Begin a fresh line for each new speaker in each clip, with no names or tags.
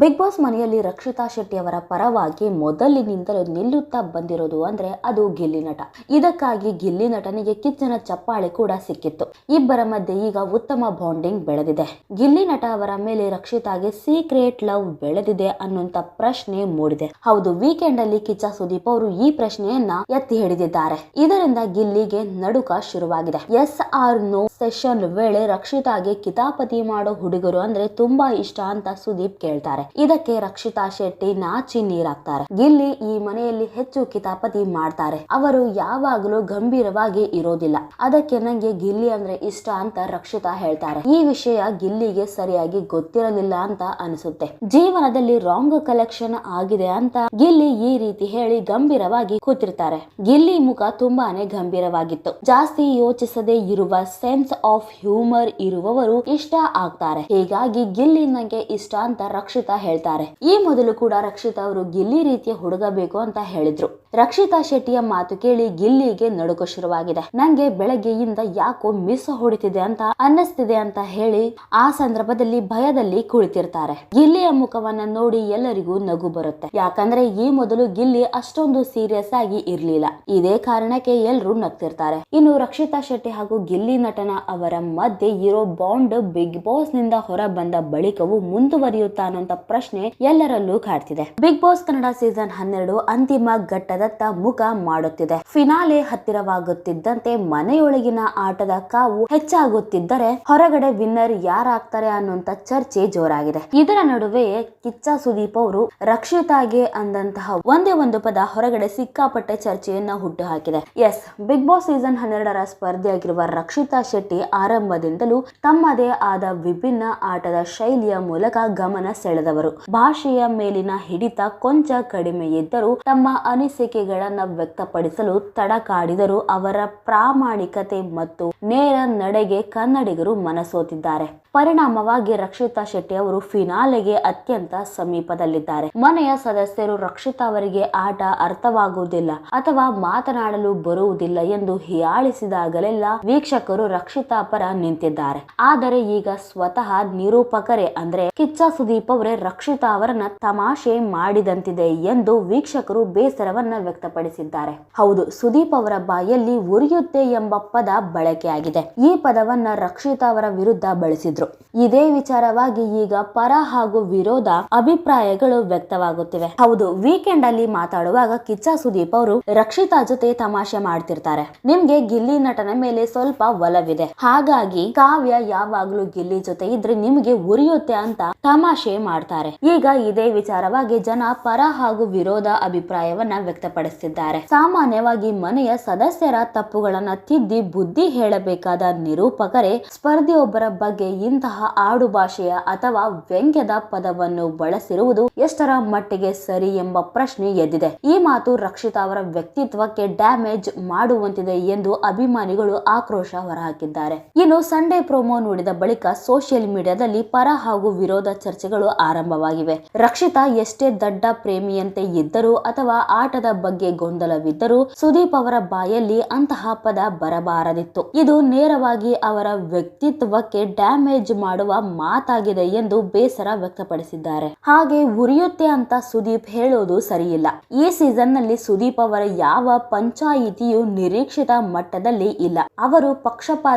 Big boss ಮನೆಯಲ್ಲಿ ರಕ್ಷಿತಾ ಶೆಟ್ಟಿ ಅವರ ಪರವಾಗಿ ಮೊದಲಿನಿಂದಲೂ ನಿಲ್ಲುತ್ತಾ ಬಂದಿರೋದು ಅಂದ್ರೆ ಅದು ಗಿಲ್ಲಿ ನಟ. ಇದಕ್ಕಾಗಿ ಗಿಲ್ಲಿ ನಟನಿಗೆ ಕಿಚ್ಚನ ಚಪ್ಪಾಳೆ ಕೂಡ ಸಿಕ್ಕಿತ್ತು. ಇಬ್ಬರ ಮಧ್ಯೆ ಈಗ ಉತ್ತಮ ಬಾಂಡಿಂಗ್ ಬೆಳೆದಿದೆ. ಗಿಲ್ಲಿ ನಟ ಅವರ ಮೇಲೆ ರಕ್ಷಿತಾಗೆ ಸೀಕ್ರೆಟ್ ಲವ್ ಬೆಳೆದಿದೆ ಅನ್ನುವಂತ ಪ್ರಶ್ನೆ ಮೂಡಿದೆ. ಹೌದು ವೀಕೆಂಡ್ ಅಲ್ಲಿ ಕಿಚ್ಚ ಸುದೀಪ್ ಅವರು ಈ ಪ್ರಶ್ನೆಯನ್ನ ಎತ್ತಿ ಹಿಡಿದಿದ್ದಾರೆ. ಇದರಿಂದ ಗಿಲ್ಲಿಗೆ ನಡುಕ ಶುರುವಾಗಿದೆ. ಎಸ್ ಆರ್ ನೋ ಸೆಷನ್ ವೇಳೆ ರಕ್ಷಿತಾಗೆ ಕಿತಾಪತಿ ಮಾಡೋ ಹುಡುಗರು ಅಂದ್ರೆ ತುಂಬಾ ಇಷ್ಟ ಅಂತ ಸುದೀಪ್ ಕೇಳ್ತಾರೆ. ಇದಕ್ಕೆ ರಕ್ಷಿತಾ ಶೆಟ್ಟಿ ನಾಚಿ ನೀರಾಗ್ತಾರೆ. ಗಿಲ್ಲಿ ಈ ಮನೆಯಲ್ಲಿ ಹೆಚ್ಚು ಕಿತಾಪತಿ ಮಾಡ್ತಾರೆ. ಅವರು ಯಾವಾಗಲೂ ಗಂಭೀರವಾಗಿ ಇರೋದಿಲ್ಲ. ಅದಕ್ಕೆ ನಂಗೆ ಗಿಲ್ಲಿ ಅಂದ್ರೆ ಇಷ್ಟ ಅಂತ ರಕ್ಷಿತಾ ಹೇಳ್ತಾರೆ. ಈ ವಿಷಯ ಗಿಲ್ಲಿಗೆ ಸರಿಯಾಗಿ ಗೊತ್ತಿರಲಿಲ್ಲ ಅಂತ ಅನಿಸುತ್ತೆ. ಜೀವನದಲ್ಲಿ ರಾಂಗ್ ಕಲೆಕ್ಷನ್ ಆಗಿದೆ ಅಂತ ಗಿಲ್ಲಿ ಈ ರೀತಿ ಹೇಳಿ ಗಂಭೀರವಾಗಿ ಕೂತಿರ್ತಾರೆ. ಗಿಲ್ಲಿ ಮುಖ ತುಂಬಾನೇ ಗಂಭೀರವಾಗಿತ್ತು. ಜಾಸ್ತಿ ಯೋಚಿಸದೆ ಇರುವ ಸೆನ್ಸ್ ಆಫ್ ಹ್ಯೂಮರ್ ಇರುವವರು ಇಷ್ಟ ಆಗ್ತಾರೆ. ಹೀಗಾಗಿ ಗಿಲ್ಲಿ ನಂಗೆ ಇಷ್ಟ ಅಂತ ರಕ್ಷಿತಾ ಹೇಳ್ತಾರೆ. ಈ ಮೊದಲು ಕೂಡ ರಕ್ಷಿತಾ ಅವರು ಗಿಲ್ಲಿ ರೀತಿಯ ಹುಡುಗ ಬೇಕು ಅಂತ ಹೇಳಿದ್ರು. ರಕ್ಷಿತಾ ಶೆಟ್ಟಿಯ ಮಾತು ಕೇಳಿ ಗಿಲ್ಲಿಗೆ ನಡುಕ ಶುರುವಾಗಿದೆ. ನಂಗೆ ಬೆಳಗ್ಗೆಯಿಂದ ಯಾಕೋ ಮಿಸ್ ಹೊಡಿತಿದೆ ಅಂತ ಅನ್ನಿಸ್ತಿದೆ ಅಂತ ಹೇಳಿ ಆ ಸಂದರ್ಭದಲ್ಲಿ ಭಯದಲ್ಲಿ ಕುಳಿತಿರ್ತಾರೆ. ಗಿಲ್ಲಿಯ ಮುಖವನ್ನ ನೋಡಿ ಎಲ್ಲರಿಗೂ ನಗು ಬರುತ್ತೆ. ಯಾಕಂದ್ರೆ ಈ ಮೊದಲು ಗಿಲ್ಲಿ ಅಷ್ಟೊಂದು ಸೀರಿಯಸ್ ಆಗಿ ಇರ್ಲಿಲ್ಲ. ಇದೇ ಕಾರಣಕ್ಕೆ ಎಲ್ರು ನಗ್ತಿರ್ತಾರೆ. ಇನ್ನು ರಕ್ಷಿತಾ ಶೆಟ್ಟಿ ಹಾಗೂ ಗಿಲ್ಲಿ ನಟನ ಅವರ ಮಧ್ಯೆ ಇರೋ ಬಾಂಡ್ ಬಿಗ್ ಬಾಸ್ನಿಂದ ಹೊರ ಬಂದ ಬಳಿಕವೂ ಮುಂದುವರಿಯುತ್ತಾ ಅನ್ನೋಂತ ಪ್ರಶ್ನೆ ಎಲ್ಲರಲ್ಲೂ ಕಾಡ್ತಿದೆ. ಬಿಗ್ ಬಾಸ್ ಕನ್ನಡ ಸೀಸನ್ ಹನ್ನೆರಡು ಅಂತಿಮ ಘಟ್ಟದತ್ತ ಮುಖ ಮಾಡುತ್ತಿದೆ. ಫಿನಾಲೆ ಹತ್ತಿರವಾಗುತ್ತಿದ್ದಂತೆ ಮನೆಯೊಳಗಿನ ಆಟದ ಕಾವು ಹೆಚ್ಚಾಗುತ್ತಿದ್ದರೆ ಹೊರಗಡೆ ವಿನ್ನರ್ ಯಾರಾಗ್ತಾರೆ ಅನ್ನುವಂತ ಚರ್ಚೆ ಜೋರಾಗಿದೆ. ಇದರ ನಡುವೆ ಕಿಚ್ಚ ಸುದೀಪ್ ಅವರು ರಕ್ಷಿತಾಗೆ ಅಂದಂತಹ ಒಂದೇ ಒಂದು ಪದ ಹೊರಗಡೆ ಸಿಕ್ಕಾಪಟ್ಟೆ ಚರ್ಚೆಯನ್ನ ಹುಟ್ಟು ಹಾಕಿದೆ. ಎಸ್, ಬಿಗ್ ಬಾಸ್ ಸೀಸನ್ ಹನ್ನೆರಡರ ಸ್ಪರ್ಧೆಯಾಗಿರುವ ರಕ್ಷಿತಾ ಶೆಟ್ಟಿ ಆರಂಭದಿಂದಲೂ ತಮ್ಮದೇ ಆದ ವಿಭಿನ್ನ ಆಟದ ಶೈಲಿಯ ಮೂಲಕ ಗಮನ ಸೆಳೆದವರು. ಭಾಷೆಯ ಮೇಲಿನ ಹಿಡಿತ ಕೊಂಚ ಕಡಿಮೆ ಇದ್ದರೂ ತಮ್ಮ ಅನಿಸಿಕೆಗಳನ್ನ ವ್ಯಕ್ತಪಡಿಸಲು ತಡಕಾಡಿದರು ಅವರ ಪ್ರಾಮಾಣಿಕತೆ ಮತ್ತು ನೇರ ನಡೆಗೆ ಕನ್ನಡಿಗರು ಮನಸೋತಿದ್ದಾರೆ. ಪರಿಣಾಮವಾಗಿ ರಕ್ಷಿತಾ ಶೆಟ್ಟಿ ಅವರು ಫಿನಾಲೆಗೆ ಅತ್ಯಂತ ಸಮೀಪದಲ್ಲಿದ್ದಾರೆ. ಮನೆಯ ಸದಸ್ಯರು ರಕ್ಷಿತಾ ಅವರಿಗೆ ಆಟ ಅರ್ಥವಾಗುವುದಿಲ್ಲ ಅಥವಾ ಮಾತನಾಡಲು ಬರುವುದಿಲ್ಲ ಎಂದು ಹಿಯಾಳಿಸಿದಾಗಲೆಲ್ಲ ವೀಕ್ಷಕರು ರಕ್ಷಿತಾ ಪರ ನಿಂತಿದ್ದಾರೆ. ಆದರೆ ಈಗ ಸ್ವತಃ ನಿರೂಪಕರೇ ಅಂದ್ರೆ ಕಿಚ್ಚ ಸುದೀಪ್ ಅವರೇ ರಕ್ಷಿತಾ ಅವರನ್ನ ತಮಾಷೆ ಮಾಡಿದಂತಿದೆ ಎಂದು ವೀಕ್ಷಕರು ಬೇಸರವನ್ನ ವ್ಯಕ್ತಪಡಿಸಿದ್ದಾರೆ. ಹೌದು, ಸುದೀಪ್ ಅವರ ಬಾಯಲ್ಲಿ ಉರಿಯುತ್ತೆ ಎಂಬ ಪದ ಬಳಕೆಯಾಗಿದೆ. ಈ ಪದವನ್ನ ರಕ್ಷಿತಾ ಅವರ ವಿರುದ್ಧ ಬಳಸಿದ್ರು. ಇದೇ ವಿಚಾರವಾಗಿ ಈಗ ಪರ ಹಾಗೂ ವಿರೋಧ ಅಭಿಪ್ರಾಯಗಳು ವ್ಯಕ್ತವಾಗುತ್ತಿವೆ. ಹೌದು ವೀಕೆಂಡ್ ಅಲ್ಲಿ ಮಾತಾಡುವಾಗ ಕಿಚ್ಚ ಸುದೀಪ್ ಅವರು ರಕ್ಷಿತಾ ಜೊತೆ ತಮಾಷೆ ಮಾಡ್ತಿರ್ತಾರೆ. ನಿಮ್ಗೆ ಗಿಲ್ಲಿ ನಟನ ಮೇಲೆ ಸ್ವಲ್ಪ ಒಲವಿದೆ. ಹಾಗಾಗಿ ಕಾವ್ಯ ಯಾವಾಗ್ಲೂ ಗಿಲ್ಲಿ ಜೊತೆ ಇದ್ರೆ ನಿಮ್ಗೆ ಉರಿಯುತ್ತೆ ಅಂತ ತಮಾಷೆ ಮಾಡ್ತಾರೆ. ಈಗ ಇದೇ ವಿಚಾರವಾಗಿ ಜನ ಪರ ಹಾಗೂ ವಿರೋಧ ಅಭಿಪ್ರಾಯವನ್ನ ವ್ಯಕ್ತಪಡಿಸಿದ್ದಾರೆ ಸಾಮಾನ್ಯವಾಗಿ ಮನೆಯ ಸದಸ್ಯರ ತಪ್ಪುಗಳನ್ನ ತಿದ್ದಿ ಬುದ್ಧಿ ಹೇಳಬೇಕಾದ ನಿರೂಪಕರೇ ಸ್ಪರ್ಧಿಯೊಬ್ಬರ ಬಗ್ಗೆ ಇಂತಹ ಆಡು ಭಾಷೆಯ ಅಥವಾ ವ್ಯಂಗ್ಯದ ಪದವನ್ನು ಬಳಸಿರುವುದು ಎಷ್ಟರ ಮಟ್ಟಿಗೆ ಸರಿ ಎಂಬ ಪ್ರಶ್ನೆ ಎದ್ದಿದೆ. ಈ ಮಾತು ರಕ್ಷಿತಾ ಅವರ ವ್ಯಕ್ತಿತ್ವಕ್ಕೆ ಡ್ಯಾಮೇಜ್ ಮಾಡುವಂತಿದೆ ಎಂದು ಅಭಿಮಾನಿಗಳು ಆಕ್ರೋಶ ಹೊರಹಾಕಿದ್ದಾರೆ. ಇನ್ನು ಸಂಡೇ ಪ್ರೋಮೋ ನೋಡಿದ ಬಳಿಕ ಸೋಷಿಯಲ್ ಮೀಡಿಯಾದಲ್ಲಿ ಪರ ಹಾಗೂ ವಿರೋಧ ಚರ್ಚೆಗಳು ಆರಂಭವಾಗಿವೆ. ರಕ್ಷಿತಾ ಎಷ್ಟೇ ದಡ್ಡ ಪ್ರೇಮಿಯಂತೆ ಇದ್ದರೂ ಅಥವಾ ಆಟದ ಬಗ್ಗೆ ಗೊಂದಲವಿದ್ದರೂ ಸುದೀಪ್ ಅವರ ಬಾಯಲ್ಲಿ ಅಂತಹ ಪದ ಬರಬಾರದಿತ್ತು. ಇದು ನೇರವಾಗಿ ಅವರ ವ್ಯಕ್ತಿತ್ವಕ್ಕೆ ಡ್ಯಾಮೇಜ್ ಮಾಡುವ ಮಾತಾಗಿದೆ ಎಂದು ಬೇಸರ ವ್ಯಕ್ತಪಡಿಸಿದ್ದಾರೆ. ಹಾಗೆ ಉರಿಯುತ್ತೆ ಅಂತ ಸುದೀಪ್ ಹೇಳೋದು ಸರಿಯಿಲ್ಲ. ಈ ಸೀಸನ್ನಲ್ಲಿ ಸುದೀಪ್ ಅವರ ಯಾವ ಪಂಚಾಯಿತಿಯು ನಿರೀಕ್ಷಿತ ಮಟ್ಟದಲ್ಲಿ ಇಲ್ಲ. ಅವರು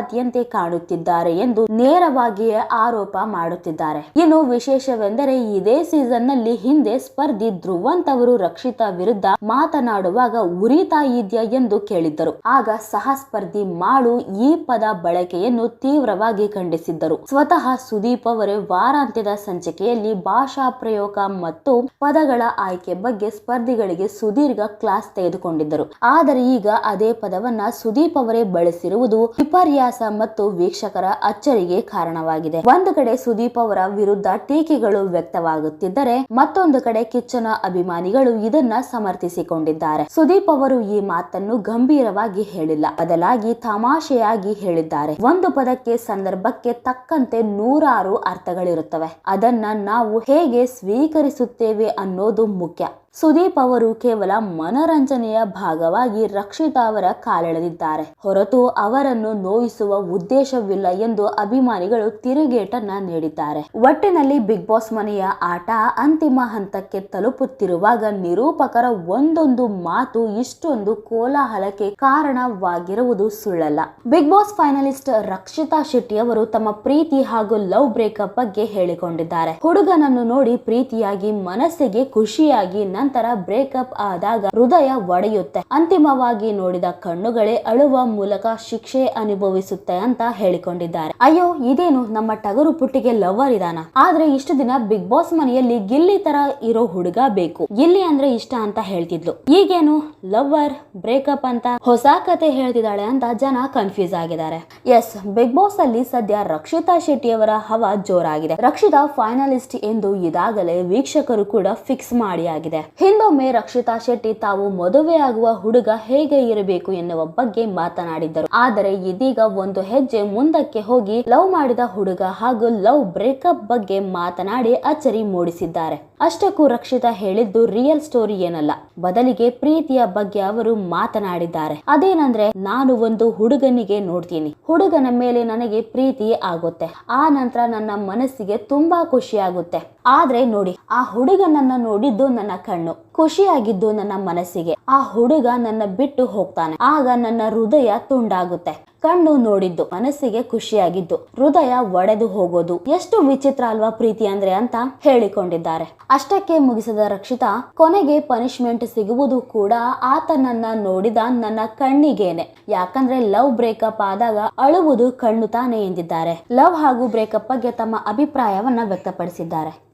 ಪಕ್ಷಪಾತಿಯಂತೆ ಕಾಣುತ್ತಿದ್ದಾರೆ ಎಂದು ನೇರವಾಗಿಯೇ ಆರೋಪ ಮಾಡುತ್ತಿದ್ದಾರೆ. ಇನ್ನು ವಿಶೇಷವೆಂದರೆ, ಇದೇ ಸೀಸನ್ನಲ್ಲಿ ಹಿಂದೆ ಸ್ಪರ್ಧಿ ಧ್ರುವಂತ್ ಅವರು ರಕ್ಷಿತಾ ವಿರುದ್ಧ ಮಾತನಾಡುವಾಗ ಉರಿತಾ ಇದೆಯಾ ಎಂದು ಕೇಳಿದ್ದರು. ಆಗ ಸಹ ಸ್ಪರ್ಧಿ ಮಾಡು ಈ ಪದ ಬಳಕೆಯನ್ನು ತೀವ್ರವಾಗಿ ಖಂಡಿಸಿದ್ದರು. ಸ್ವತಃ ಸುದೀಪ್ ಅವರೇ ವಾರಾಂತ್ಯದ ಸಂಚಿಕೆಯಲ್ಲಿ ಭಾಷಾ ಪ್ರಯೋಗ ಮತ್ತು ಪದಗಳ ಆಯ್ಕೆ ಬಗ್ಗೆ ಸ್ಪರ್ಧಿಗಳಿಗೆ ಸುದೀರ್ಘ ಕ್ಲಾಸ್ ತೆಗೆದುಕೊಂಡಿದ್ದರು. ಆದರೆ ಈಗ ಅದೇ ಪದವನ್ನ ಸುದೀಪ್ ಅವರೇ ಬಳಸಿರುವುದು ವಿಪರ್ಯಾಸ ಮತ್ತು ವೀಕ್ಷಕರ ಅಚ್ಚರಿಗೆ ಕಾರಣವಾಗಿದೆ. ಒಂದು ಕಡೆ ಸುದೀಪ್ ಅವರ ವಿರುದ್ಧ ಟೀಕೆಗಳು ವ್ಯಕ್ತವಾಗುತ್ತಿದ್ದರೆ, ಮತ್ತೊಂದು ಕಡೆ ಕಿಚ್ಚನ ಅಭಿಮಾನಿಗಳು ಇದನ್ನ ಸಮರ್ಥಿಸಿಕೊಂಡಿದ್ದಾರೆ. ಸುದೀಪ್ ಅವರು ಈ ಮಾತನ್ನು ಗಂಭೀರವಾಗಿ ಹೇಳಿಲ್ಲ. ಬದಲಾಗಿ ತಮಾಷೆಯಾಗಿ ಹೇಳಿದ್ದಾರೆ. ಒಂದು ಪದಕ್ಕೆ ಸಂದರ್ಭಕ್ಕೆ ತಕ್ಕಂತೆ ನೂರಾರು ಅರ್ಥಗಳಿರುತ್ತವೆ. ಅದನ್ನ ನಾವು ಹೇಗೆ ಸ್ವೀಕರಿಸುತ್ತೇವೆ ಅನ್ನೋದು ಮುಖ್ಯ. ಸುದೀಪ್ ಅವರು ಕೇವಲ ಮನರಂಜನೆಯ ಭಾಗವಾಗಿ ರಕ್ಷಿತಾ ಅವರ ಕಾಲೆಳೆದಿದ್ದಾರೆ. ಹೊರತು ಅವರನ್ನು ನೋಯಿಸುವ ಉದ್ದೇಶವಿಲ್ಲ ಎಂದು ಅಭಿಮಾನಿಗಳು ತಿರುಗೇಟನ್ನ ನೀಡಿದ್ದಾರೆ. ಒಟ್ಟಿನಲ್ಲಿ ಬಿಗ್ ಬಾಸ್ ಮನೆಯ ಆಟ ಅಂತಿಮ ಹಂತಕ್ಕೆ ತಲುಪುತ್ತಿರುವಾಗ ನಿರೂಪಕರ ಒಂದೊಂದು ಮಾತು ಇಷ್ಟೊಂದು ಕೋಲಾಹಲಕ್ಕೆ ಕಾರಣವಾಗಿರುವುದು ಸುಳ್ಳಲ್ಲ. Big boss finalist Rakshita Shetty ಅವರು ತಮ್ಮ ಪ್ರೀತಿ ಹಾಗೂ ಲವ್ ಬ್ರೇಕಪ್ ಬಗ್ಗೆ ಹೇಳಿಕೊಂಡಿದ್ದಾರೆ. ಹುಡುಗನನ್ನು ನೋಡಿ ಪ್ರೀತಿಯಾಗಿ ಮನಸ್ಸಿಗೆ ಖುಷಿಯಾಗಿ ನಂತರ ಬ್ರೇಕಪ್ ಆದಾಗ ಹೃದಯ ಒಡೆಯುತ್ತೆ. ಅಂತಿಮವಾಗಿ ನೋಡಿದ ಕಣ್ಣುಗಳೇ ಅಳುವ ಮೂಲಕ ಶಿಕ್ಷೆ ಅನುಭವಿಸುತ್ತೆ ಅಂತ ಹೇಳಿಕೊಂಡಿದ್ದಾರೆ. ಅಯ್ಯೋ, ಇದೇನು ನಮ್ಮ ಟಗರು ಪುಟ್ಟಿಗೆ ಲವರ್ ಇದಾನ ಆದ್ರೆ ಇಷ್ಟು ದಿನ ಬಿಗ್ ಬಾಸ್ ಮನೆಯಲ್ಲಿ ಗಿಲ್ಲಿ ತರ ಇರೋ ಹುಡುಗ ಬೇಕು. ಗಿಲ್ಲಿ ಅಂದ್ರೆ ಇಷ್ಟ ಅಂತ ಹೇಳ್ತಿದ್ಲು. ಈಗೇನು ಲವರ್, ಬ್ರೇಕಪ್ ಅಂತ ಹೊಸ ಕತೆ ಹೇಳ್ತಿದ್ದಾಳೆ ಅಂತ ಜನ ಕನ್ಫ್ಯೂಸ್ ಆಗಿದ್ದಾರೆ. ಎಸ್, ಬಿಗ್ ಬಾಸ್ ಅಲ್ಲಿ ಸದ್ಯ ರಕ್ಷಿತಾ ಶೆಟ್ಟಿಯವರ ಹವಾ ಜೋರಾಗಿದೆ. ರಕ್ಷಿತಾ ಫೈನಲಿಸ್ಟ್ ಎಂದು ಇದಾಗಲೇ ವೀಕ್ಷಕರು ಕೂಡ ಫಿಕ್ಸ್ ಮಾಡಿ ಆಗಿದೆ. ಹಿಂದೊಮ್ಮೆ ರಕ್ಷಿತಾ ಶೆಟ್ಟಿ ತಾವು ಮದುವೆಯಾಗುವ ಹುಡುಗ ಹೇಗೆ ಇರಬೇಕು ಎನ್ನುವ ಬಗ್ಗೆ ಮಾತನಾಡಿದ್ದರು. ಆದರೆ ಇದೀಗ ಒಂದು ಹೆಜ್ಜೆ ಮುಂದಕ್ಕೆ ಹೋಗಿ ಲವ್ ಮಾಡಿದ ಹುಡುಗ ಹಾಗೂ ಲವ್ ಬ್ರೇಕಪ್ ಬಗ್ಗೆ ಮಾತನಾಡಿ ಅಚ್ಚರಿ ಮೂಡಿಸಿದ್ದಾರೆ. ಅಷ್ಟಕ್ಕೂ ರಕ್ಷಿತಾ ಹೇಳಿದ್ದು ರಿಯಲ್ ಸ್ಟೋರಿ ಏನಲ್ಲ. ಬದಲಿಗೆ ಪ್ರೀತಿಯ ಬಗ್ಗೆ ಅವರು ಮಾತನಾಡಿದ್ದಾರೆ. ಅದೇನಂದ್ರೆ, ನಾನು ಒಂದು ಹುಡುಗನಿಗೆ ನೋಡ್ತೀನಿ. ಹುಡುಗನ ಮೇಲೆ ನನಗೆ ಪ್ರೀತಿ ಆಗುತ್ತೆ. ಆ ನಂತರ ನನ್ನ ಮನಸ್ಸಿಗೆ ತುಂಬಾ ಖುಷಿ ಆಗುತ್ತೆ ಆದ್ರೆ ನೋಡಿ, ಆ ಹುಡುಗನನ್ನ ನೋಡಿದ್ದು ನನ್ನ ಕಣ್ಣು. ಖುಷಿಯಾಗಿದ್ದು ನನ್ನ ಮನಸ್ಸಿಗೆ. ಆ ಹುಡುಗ ನನ್ನ ಬಿಟ್ಟು ಹೋಗ್ತಾನೆ. ಆಗ ನನ್ನ ಹೃದಯ ತುಂಡಾಗುತ್ತೆ. ಕಣ್ಣು ನೋಡಿದ್ದು, ಮನಸ್ಸಿಗೆ ಖುಷಿಯಾಗಿದ್ದು, ಹೃದಯ ಒಡೆದು ಹೋಗೋದು. ಎಷ್ಟು ವಿಚಿತ್ರ ಅಲ್ವಾ ಪ್ರೀತಿ ಅಂದ್ರೆ ಅಂತ ಹೇಳಿಕೊಂಡಿದ್ದಾರೆ. ಅಷ್ಟಕ್ಕೆ ಮುಗಿಸಿದ ರಕ್ಷಿತಾ, ಕೊನೆಗೆ ಪನಿಷ್ಮೆಂಟ್ ಸಿಗುವುದು ಕೂಡ ಆತನನ್ನ ನೋಡಿದ ನನ್ನ ಕಣ್ಣಿಗೇನೆ. ಯಾಕಂದ್ರೆ ಲವ್ ಬ್ರೇಕಪ್ ಆದಾಗ ಅಳುವುದು ಕಣ್ಣು ತಾನೆ ಎಂದಿದ್ದಾರೆ. ಲವ್ ಹಾಗೂ ಬ್ರೇಕಪ್ ಬಗ್ಗೆ ತಮ್ಮ ಅಭಿಪ್ರಾಯವನ್ನ ವ್ಯಕ್ತಪಡಿಸಿದ್ದಾರೆ.